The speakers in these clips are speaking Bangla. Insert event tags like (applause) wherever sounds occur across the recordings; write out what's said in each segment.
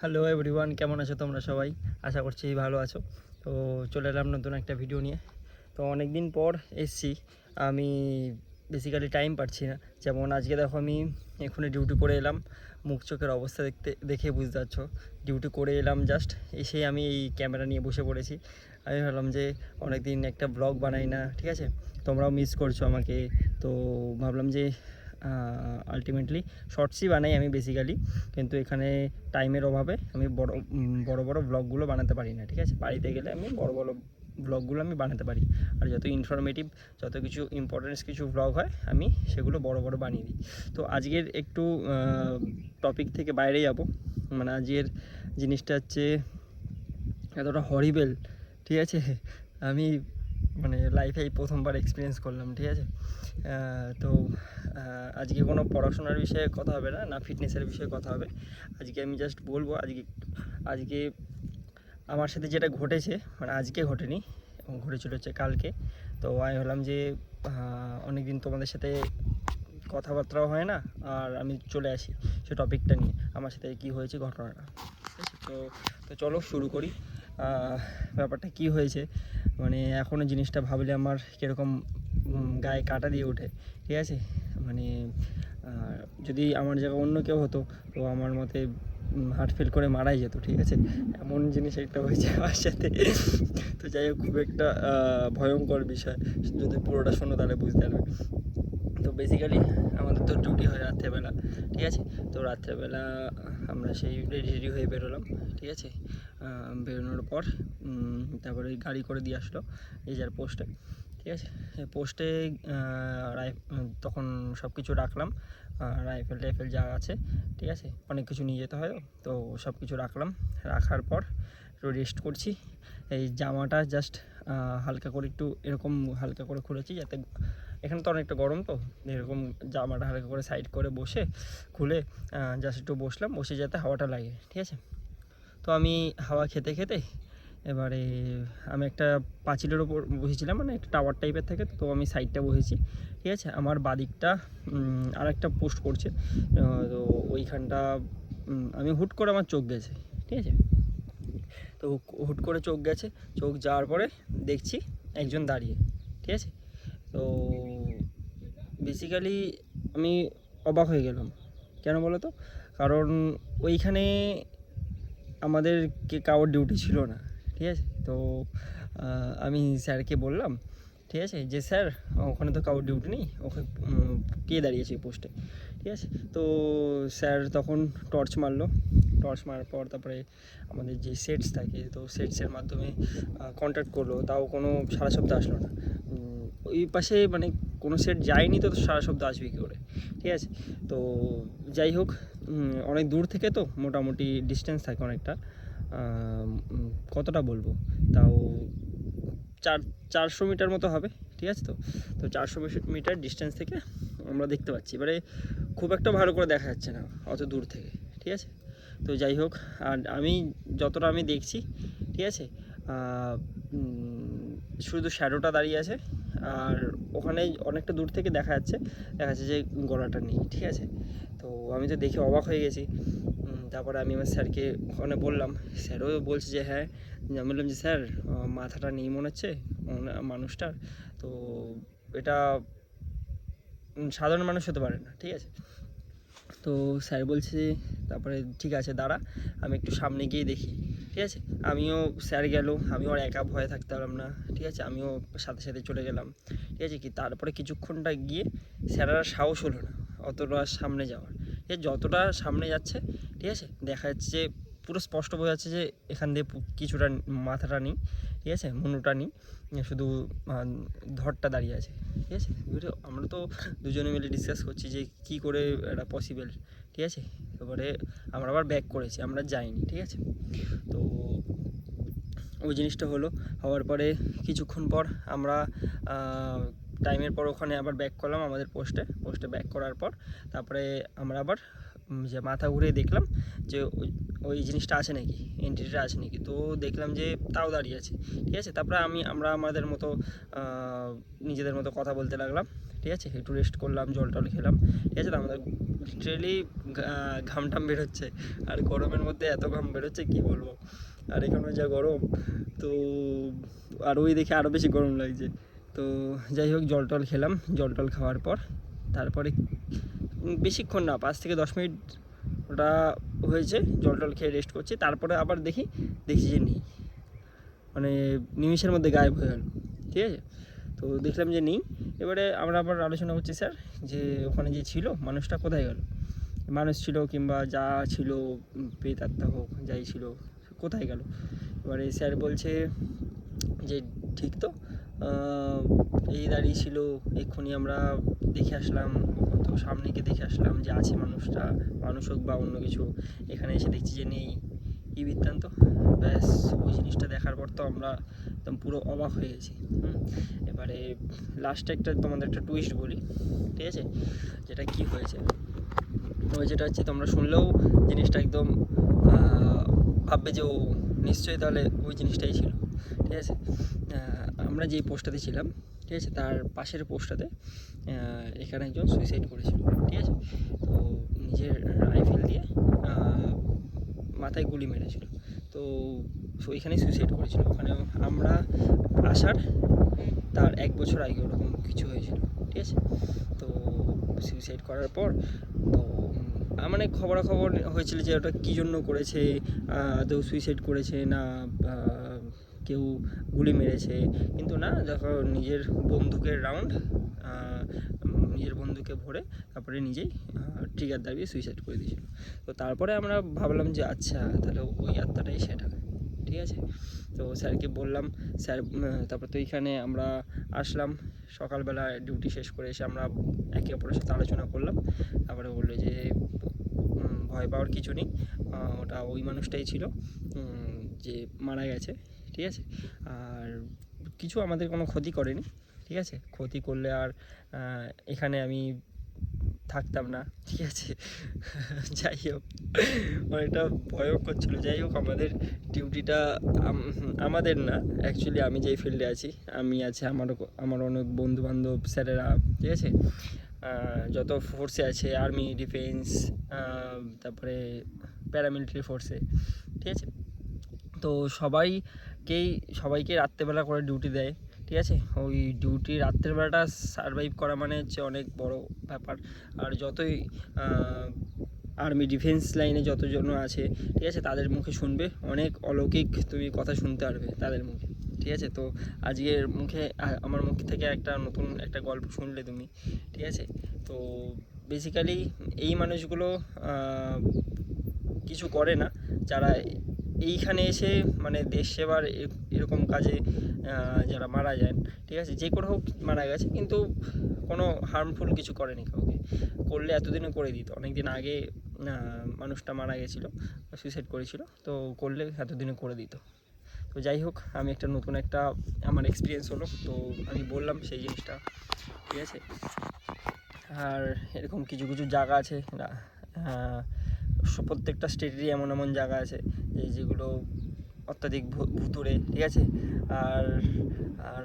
হ্যালো এভরিওয়ান কেমন আছো তোমরা সবাই? আশা করছি ভালো আছো। তো চলে এলাম নতুন একটা ভিডিও নিয়ে। তো অনেক দিন পর এসছি। আমি বেসিক্যালি টাইম পাচ্ছি না। যেমন আজকে দেখো আমি এখানে ডিউটি করে এলাম। মুখ চোখের অবস্থা দেখতে, দেখে বুঝতে পারছ। ডিউটি করে এলাম জাস্ট এসেই আমি এই ক্যামেরা নিয়ে বসে পড়েছি। আমি ভাবলাম যে অনেক দিন একটা ব্লগ বানাই না, ঠিক আছে? তোমরাও মিস করছ আমাকে। তো ভাবলাম যে আলটিমেটলি শর্টসই বানাই আমি বেসিক্যালি কিন্তু এখানে টাইমের অভাবে আমি বড় বড় বড় ব্লগগুলো বানাতে পারি না, ঠিক আছে? বাড়িতে গেলে আমি বড় বড় ব্লগগুলো আমি বানাতে পারি। আর যত ইনফরমেটিভ যত কিছু ইম্পর্টেন্স কিছু ব্লগ হয়, আমি সেগুলো বড় বড় বানিয়ে দিই। তো আজকের একটু টপিক থেকে বাইরে যাব। মানে আজকের জিনিসটা হচ্ছে এতটা হরিবেল ঠিক আছে? আমি মানে লাইফে এই প্রথমবার এক্সপিরিয়েন্স করলাম, ঠিক আছে? তো আজকে কোনো পড়াশোনার বিষয়ে কথা হবে না না ফিটনেসের বিষয়ে কথা হবে। আজকে আমি জাস্ট বলব, আজকে আজকে আমার সাথে যেটা ঘটেছে মানে আজকে ঘটেনি ঘটেছিল হচ্ছে কালকে। তো আমি হলাম যে অনেক দিন তোমাদের সাথে কথাবার্তাও হয় না, আর আমি চলে আসি সে টপিকটা নিয়ে, আমার সাথে কি হয়েছে ঘটনাটা। তো তো চলো শুরু করি। ব্যাপারটা কি হয়েছে মানে এখনও জিনিসটা ভাবলে আমার কীরকম গায়ে কাটা দিয়ে ওঠে, ঠিক আছে? মানে যদি আমার জায়গায় অন্য কেউ হতো, তো আমার মতে হার্ট ফেল করে মারাই যেত, ঠিক আছে? এমন জিনিস একটা হয়েছে আমার সাথে। তো যাই হোক, খুব একটা ভয়ঙ্কর বিষয়। যদি পুরোটা শোনো, তাহলে বুঝতে পারবে। তো বেসিক্যালি আমাদের তো ডিউটি হয় রাত্রেবেলা, ঠিক আছে? তো রাত্রেবেলা আমরা সেই রেডি রেডি হয়ে বেরোলাম, ঠিক আছে? বেরোনোর পর তারপরে গাড়ি করে দিয়ে আসলো, এই যার পোস্টে ঠিক আছে? পোস্টে তখন সব কিছু রাখলাম রাইফেল টাইফেল যা আছে ঠিক আছে? অনেক কিছু নিয়ে যেতে হয়। তো, সব কিছু রাখলাম। রাখার পর একটু রেস্ট করছি। এই জামাটা জাস্ট হালকা করে একটু এরকম হালকা করে খুলেছি যাতে এখানে তো অনেকটা গরম তো। এরকম জামাটা হালকা করে সাইড করে বসে খুলে জাস্ট একটু বসলাম। বসে যাতে হাওয়াটা লাগে ঠিক আছে? তো আমি হাওয়া খেতে খেতে এবারে আমি একটা পাঁচিলের ওপর বসেছিলাম মানে একটা টাওয়ার টাইপের থাকে তো আমি সাইডটা বসেছি, ঠিক আছে? আমার বাদিকটা আর একটা পোস্ট করছে তো ওইখানটা আমি হুট করে আমার চোখ গেছে, ঠিক আছে? তো হুট করে চোখ গেছে, চোখ যাওয়ার পরে দেখছি একজন দাঁড়িয়ে, ঠিক আছে? তো বেসিক্যালি আমি অবাক হয়ে গেলাম, কেন বলো তো কারণ ওইখানে আমাদের কে, কারোর ডিউটি ছিল না। ঠিক আছে? তো আমি স্যারকে বললাম, ঠিক আছে? যে স্যার, ওখানে তো কারোর ডিউটি নেই ওখানে কে দাঁড়িয়েছে এই পোস্টে ঠিক আছে? তো, স্যার তখন টর্চ মারলো। টর্চ মারার পর তারপরে আমাদের যে সেটস থাকে, তো সেটসের মাধ্যমে কন্ট্যাক্ট করল। তাও কোনো সারা শব্দ আসলো না। ওই পাশে মানে কোনো সেট যায়নি তো সারা শব্দ আসবে কী করে? ঠিক আছে? তো, যাই হোক অনেক দূর থেকে তো মোটামুটি ডিস্টেন্স থাকে অনেকটা। কতটা বলব? তাও চার, চারশো মিটার মতো হবে, ঠিক আছে তো? তো চারশো মিটার ডিস্টেন্স থেকে আমরা দেখতে পাচ্ছি। এবারে খুব একটা ভালো করে দেখা যাচ্ছে না, অত দূর থেকে, ঠিক আছে? তো যাই হোক, আর আমি যতটা আমি দেখছি, ঠিক আছে? শুধু শ্যাডোটা দাঁড়িয়ে আছে, আর ওখানে অনেকটা দূর থেকে দেখা যাচ্ছে দেখা যাচ্ছে যে গলাটা নেই, ঠিক আছে? তো আমি তো দেখে অবাক হয়ে গেছি। তারপরে আমি আমার স্যারকে ওখানে বললাম, স্যারও বলছে যে হ্যাঁ আমি বললাম যে স্যার মাথাটা নেই মনে হচ্ছে মানুষটার। তো এটা সাধারণ মানুষ হতে পারে না, ঠিক আছে? তো স্যার বলছে তারপরে ঠিক আছে, দাঁড়া, আমি একটু সামনে গিয়ে দেখি, ঠিক আছে? আমিও, স্যার গেল, আমিও আর একা ভয়ে থাকতে পারলাম না, ঠিক আছে? আমিও সাথে সাথে চলে গেলাম, ঠিক আছে কি? তারপরে কিছুক্ষণটা গিয়ে স্যার আর সাহস হলো না, অতটা সামনে যাওয়ার, ঠিক যতটা সামনে যাচ্ছে ঠিক আছে? দেখা যাচ্ছে পুরো স্পষ্ট বোঝা যাচ্ছে যে এখান দিয়ে কিছুটা মাথাটা নেই, ঠিক আছে? মুন্ডুটা নেই শুধু ধরটা দাঁড়িয়ে আছে, ঠিক আছে? আমরা তো দুজনে মিলে ডিসকাস করছি যে কি করে এটা পসিবল ঠিক আছে? এবারে আমরা আবার ব্যাক করেছি, আমরা যাইনি, ঠিক আছে? তো ওই জিনিসটা হলো, হওয়ার পরে কিছুক্ষণ পর আমরা টাইমের পর ওখানে আবার ব্যাক করলাম আমাদের পোস্টে পোস্টে ব্যাক করার পর, তারপরে আমরা আবার যে মাথা ঘুরে দেখলাম যে ওই জিনিসটা আছে নাকি এন্ট্রিটা আছে নাকি। তো দেখলাম যে তাও দাঁড়িয়ে আছে, ঠিক আছে? তারপরে আমি, আমরা আমাদের মতো নিজেদের মতো কথা বলতে লাগলাম, ঠিক আছে? একটু রেস্ট করলাম, জল টল খেলাম, ঠিক আছে? আমাদের লিটারেলি ঘাম টাম বেরোচ্ছে, আর গরমের মধ্যে এত ঘাম বেরোচ্ছে, কী বলব? আর এখানে যা গরম, তো আর ওই দেখে আরও বেশি গরম লাগছে। তো যাই হোক, জল টল খেলাম, জল টল খাওয়ার পর, তারপরে বেশিক্ষণ না পাঁচ থেকে দশ মিনিট ওটা হয়েছে জল টল খেয়ে রেস্ট করছি। তারপরে আবার দেখি দেখছি যে নেই। মানে নিমিষের মধ্যে গায়েব হয়ে গেল ঠিক আছে? তো দেখলাম যে নেই। এবারে আমরা আবার আলোচনা করছি স্যার যে ওখানে যে ছিল মানুষটা কোথায় গেল? মানুষ ছিল কিংবা যা ছিল উম, প্রেতাত্মা হোক যাই ছিল কোথায় গেল? এবারে স্যার বলছে যে ঠিক তো? এই দাঁড়িয়ে ছিল, এক্ষুনি আমরা দেখে আসলাম কত সামনে গিয়ে দেখে আসলাম যে আছে মানুষটা, মানুষ হোক বা অন্য কিছু। এখানে এসে দেখছি যে নেই। এই বৃত্তান্ত? ব্যাস, ওই জিনিসটা দেখার পর তো আমরা একদম পুরো অবাক হয়ে গেছি। হুম। এবারে লাস্টে একটা তোমাদের একটা টুইস্ট বলি, ঠিক আছে? যেটা কি হয়েছে? ওই যেটা হচ্ছে তোমরা শুনলেও জিনিসটা একদম ভাববে যে ও নিশ্চয়ই তাহলে ওই জিনিসটাই ছিল, ঠিক আছে? আমরা যেই পোস্টটাতে ছিলাম, ঠিক আছে, তার পাশের পোস্টটাতে এখানে একজন সুইসাইড করেছিল, ঠিক আছে? তো নিজের রাইফেল দিয়ে মাথায় গুলি মেরেছিল। তো সো ওইখানেই সুইসাইড করেছিল। ওখানে আমরা আসার তার এক বছর আগে ওরকম কিছু হয়েছিল, ঠিক আছে? তো সুইসাইড করার পর, তো মানে খবরাখবর হয়েছিল যে ওটা কী জন্য করেছে আদৌ সুইসাইড করেছে না কেউ গুলি মেরেছে। কিন্তু না, দেখো নিজের বন্দুকের রাউন্ড নিজের বন্দুকে ভরে তারপরে নিজেই ট্রিগার দাবিয়ে সুইসাইড করে দিয়েছিল। তো তারপরে আমরা ভাবলাম যে আচ্ছা তাহলে ওই আত্মাটাই সেটা। ঠিক আছে? তো স্যারকে বললাম, স্যার তারপর তো এইখানে আমরা আসলাম। সকালবেলা ডিউটি শেষ করে এসে আমরা একে অপরের সাথে আলোচনা করলাম। তারপরে বলল যে ভয় পাওয়ার কিছু নেই। ওটা ওই মানুষটাই ছিল যে মারা গেছে। ঠিক আছে? আর কিছু আমাদের কোনো ক্ষতি করেনি, ঠিক আছে? ক্ষতি করলে আর এখানে আমি থাকতাম না, ঠিক আছে? (laughs) যাই হোক, অনেকটা ভয়ও করছিল যাই হোক, আমাদের ডিউটিটা আমাদের না অ্যাকচুয়ালি আমি যেই ফিল্ডে আছি, আমি আছে আমারও আমার অনেক বন্ধু বান্ধব স্যারেরা, ঠিক আছে? যত ফোর্সে আছে আর্মি ডিফেন্স তারপরে প্যারামিলিটারি ফোর্সে ঠিক আছে? তো সবাইকেই, সবাইকে রাত্রেবেলা করে ডিউটি দেয়, ঠিক আছে? ওই ডিউটি রাত্রেবেলাটা সারভাইভ করা মানে হচ্ছে অনেক বড় ব্যাপার। আর যতই আর্মি ডিফেন্স লাইনে যতজন আছে, ঠিক আছে, তাদের মুখে শুনবে। অনেক অলৌকিক তুমি কথা শুনতে পারবে তাদের মুখে, ঠিক আছে? তো আজকের মুখে আমার মুখ থেকে একটা নতুন একটা গল্প শুনলে তুমি, ঠিক আছে? তো বেসিক্যালি এই মানুষগুলো কিছু করে না। যারা এইখানে এসে মানে দেশ সেবার এরকম কাজে যারা মারা যান, ঠিক আছে? যে করে হোক মারা গেছে, কিন্তু কোনো হার্মফুল কিছু করেনি কাউকে। করলে এতদিনে করে দিত। অনেক দিন আগে মানুষটা মারা গেছিল সুইসাইড করেছিল, তো করলে এতদিনে করে দিত। তো যাই হোক, আমি একটা নতুন একটা, আমার এক্সপিরিয়েন্স হলো, তো আমি বললাম সেই জিনিসটা, ঠিক আছে? আর এরকম কিছু কিছু জায়গা আছে প্রত্যেকটা স্টেটেরই এমন এমন জায়গা আছে যে যেগুলো অত্যাধিক ভূ- ভুতুড়ে, ঠিক আছে? আর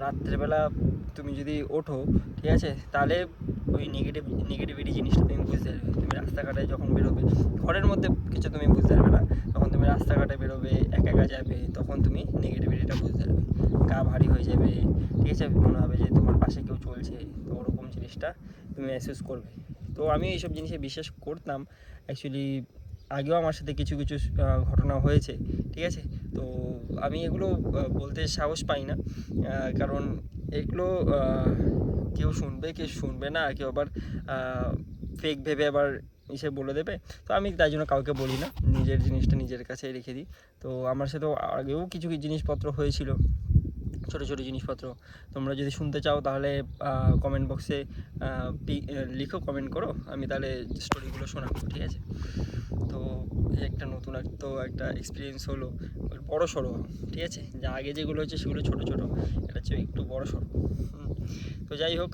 রাত্রেবেলা তুমি যদি ওঠো, ঠিক আছে? তাহলে ওই নেগেটিভ নেগেটিভিটি জিনিসটা তুমি বুঝতে পারবে। তুমি রাস্তাঘাটে যখন বেরোবে, ঘরের মধ্যে কিছু তুমি বুঝতে পারবে না। তখন তুমি রাস্তাঘাটে বেরোবে, একা একা যাবে, তখন তুমি নেগেটিভিটিটা বুঝতে পারবে। গা ভারী হয়ে যাবে, ঠিক আছে? মনে হবে যে তোমার পাশে কেউ চলছে, তো ওরকম জিনিসটা তুমি মেহসুস করবে। তো আমি এইসব জিনিসে বিশ্বাস করতাম। অ্যাকচুয়ালি আগেও আমার সাথে কিছু কিছু ঘটনা হয়েছে, ঠিক আছে? তো আমি এগুলো বলতে সাহস পাই না কারণ এগুলো কেউ শুনবে কেউ শুনবে না, কেউ আবার ফেক ভেবে আবার এসে বলে দেবে। তো আমি তাই জন্য কাউকে বলি না, নিজের জিনিসটা নিজের কাছে রেখে দিই। তো আমার সাথেও আগেও কিছু কিছু জিনিসপত্র হয়েছিল ছোটো ছোটো জিনিসপত্র। তোমরা যদি শুনতে চাও তাহলে কমেন্ট বক্সে লিখো কমেন্ট করো, আমি তাহলে স্টোরিগুলো শোনাবো, ঠিক আছে? তো একটা নতুন তো একটা এক্সপিরিয়েন্স হলো বড় সড়ো, ঠিক আছে? যা আগে যেগুলো হচ্ছে সেগুলো ছোটো ছোটো, এটা হচ্ছে একটু বড় সড়ো। তো যাই হোক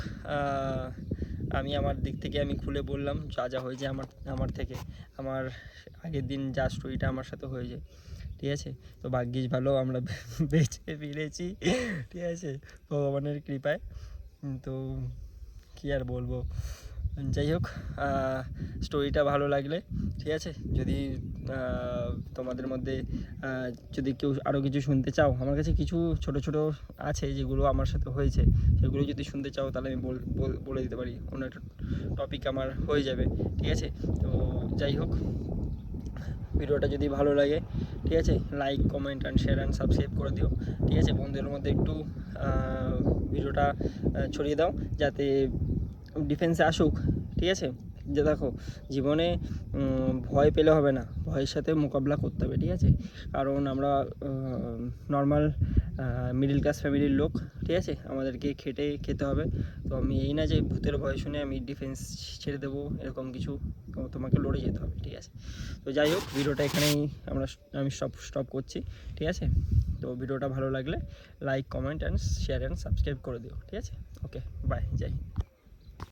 আমি আমার দিক থেকে আমি খুলে বললাম, যা যা হয়েছে আমার আমার থেকে। আমার আগের দিন যা স্টোরিটা আমার সাথে হয়েছে। ঠিক আছে? তো ভাগ্যিস ভালো আমরা (laughs) বেঁচে ফিরেছি, ঠিক আছে? ভগবানের কৃপায়। তো কী আর বলব? যাই হোক স্টোরিটা ভালো লাগলে, ঠিক আছে? যদি তোমাদের মধ্যে যদি কেউ আরও কিছু শুনতে চাও, আমার কাছে কিছু ছোট ছোট আছে যেগুলো আমার সাথে হয়েছে, সেগুলো যদি শুনতে চাও, তাহলে আমি বল- দিতে পারি। অন্য একটা টপিক আমার হয়ে যাবে, ঠিক আছে? তো যাই হোক ভিডিওটা যদি ভালো লাগে, ঠিক আছে? Like comment and share and subscribe করে দিও, ঠিক আছে? বন্ধুদের মধ্যে একটু ভিডিওটা ছড়িয়ে দাও, যাতে ডিফেন্সে আসুক, ঠিক আছে? যে দেখো, জীবনে ভয় পেলে হবে না, ভয়ের সাথে মোকাবিলা করতে হবে, ঠিক আছে? কারণ আমরা নর্মাল মিডিল ক্লাস ফ্যামিলির লোক, ঠিক আছে? আমাদেরকে খেটে খেতে হবে। তো আমি এই না যে ভূতের ভয় শুনে আমি ডিফেন্স ছেড়ে দেবো, এরকম কিছু তোমাকে লড়ে যেতে হবে, ঠিক আছে? তো যাই হোক, ভিডিওটা এখানেই আমরা আমি স্টপ স্টপ করছি, ঠিক আছে? তো ভিডিওটা ভালো লাগলে like comment and share and subscribe করে দিও, ঠিক আছে? ওকে বাই যাই